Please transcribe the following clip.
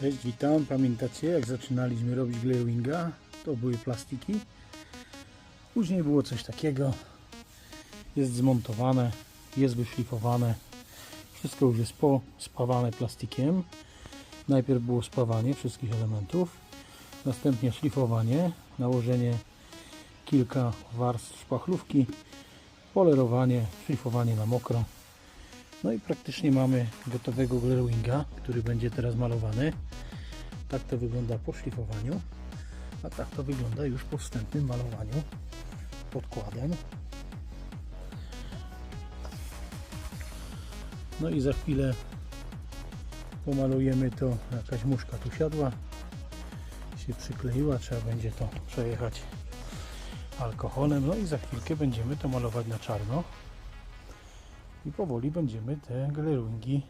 Cześć, witam. Pamiętacie jak zaczynaliśmy robić glazewinga? To były plastiki. Później było coś takiego. Jest zmontowane, jest wyszlifowane. Wszystko już jest pospawane plastikiem. Najpierw było spawanie wszystkich elementów. Następnie szlifowanie, nałożenie kilka warstw szpachlówki, polerowanie, szlifowanie na mokro. No i praktycznie mamy gotowego glazewinga, który będzie teraz malowany. Tak to wygląda po szlifowaniu, a tak to wygląda już po wstępnym malowaniu podkładem. No i za chwilę pomalujemy to, jakaś muszka tu siadła, się przykleiła, trzeba będzie to przejechać alkoholem, no i za chwilkę będziemy to malować na czarno i powoli będziemy te glazewingi